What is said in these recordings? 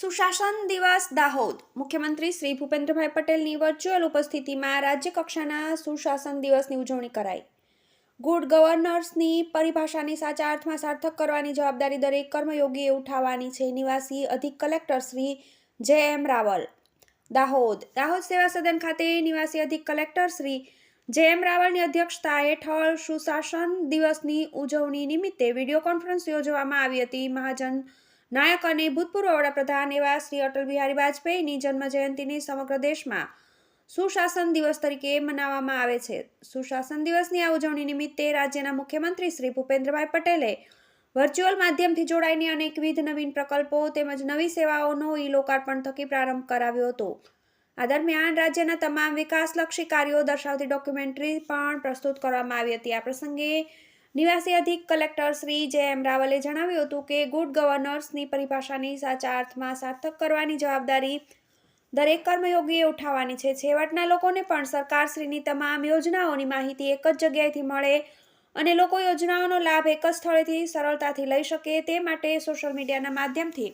સુશાસન દિવસ દાહોદ. મુખ્યમંત્રી શ્રી ભૂપેન્દ્રભાઈ પટેલની વર્ચ્યુઅલ ઉપસ્થિતિમાં રાજ્ય કક્ષાના સુશાસન દિવસની ઉજવણી કરાઈ. ગુડ ગવર્નર્સની પરિભાષાની સાચા અર્થમાં સાર્થક કરવાની જવાબદારી દરેક કર્મયોગીએ ઉઠાવવાની છે, નિવાસી અધિક કલેક્ટર શ્રી જે એમ રાવલ. દાહોદ. દાહોદ સેવા સદન ખાતે નિવાસી અધિક કલેક્ટર શ્રી જે એમ રાવલની અધ્યક્ષતા હેઠળ સુશાસન દિવસની ઉજવણી નિમિત્તે વીડિયો કોન્ફરન્સ યોજવામાં આવી હતી. મહાજન નાયક અને ભૂતપૂર્વ વડાપ્રધાન એવા શ્રી અટલ બિહારી વાજપેયીની જન્મ જયંતિની સમગ્ર દેશમાં સુશાસન દિવસ તરીકે મનાવવામાં આવે છે. સુશાસન દિવસની આ ઉજવણી નિમિત્તે રાજ્યના મુખ્યમંત્રી શ્રી ભૂપેન્દ્રભાઈ પટેલે વર્ચ્યુઅલ માધ્યમથી જોડાઈને અનેકવિધ નવીન પ્રકલ્પો તેમજ નવી સેવાઓનો ઈ લોકાર્પણ થકી પ્રારંભ કરાવ્યો હતો. આ દરમિયાન રાજ્યના તમામ વિકાસલક્ષી કાર્યો દર્શાવતી ડોક્યુમેન્ટરી પણ પ્રસ્તુત કરવામાં આવી હતી. આ પ્રસંગે નિવાસી અધિક કલેક્ટર શ્રી જે એમ રાવલે જણાવ્યું હતું કે ગુડ ગવર્નર્સની પરિભાષાની સાચા અર્થમાં સાર્થક કરવાની જવાબદારી દરેક કર્મયોગીએ ઉઠાવવાની છે. છેવટના લોકોને પણ સરકારશ્રીની તમામ યોજનાઓની માહિતી એક જ જગ્યાએથી મળે અને લોકો યોજનાઓનો લાભ એક જ સ્થળેથી સરળતાથી લઈ શકે તે માટે સોશિયલ મીડિયાના માધ્યમથી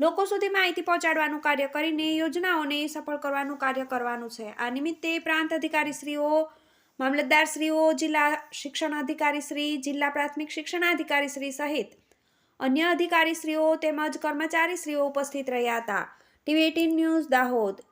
લોકો સુધી માહિતી પહોંચાડવાનું કાર્ય કરીને યોજનાઓને સફળ કરવાનું કાર્ય કરવાનું છે. આ નિમિત્તે પ્રાંત અધિકારીશ્રીઓ મામલતદારશ્રીઓ, જિલ્લા શિક્ષણ અધિકારીશ્રી જિલ્લા પ્રાથમિક શિક્ષણાધિકારીશ્રી સહિત અન્ય અધિકારીશ્રીઓ તેમજ કર્મચારીશ્રીઓ ઉપસ્થિત રહ્યા હતા. TV eighteen news Dahod.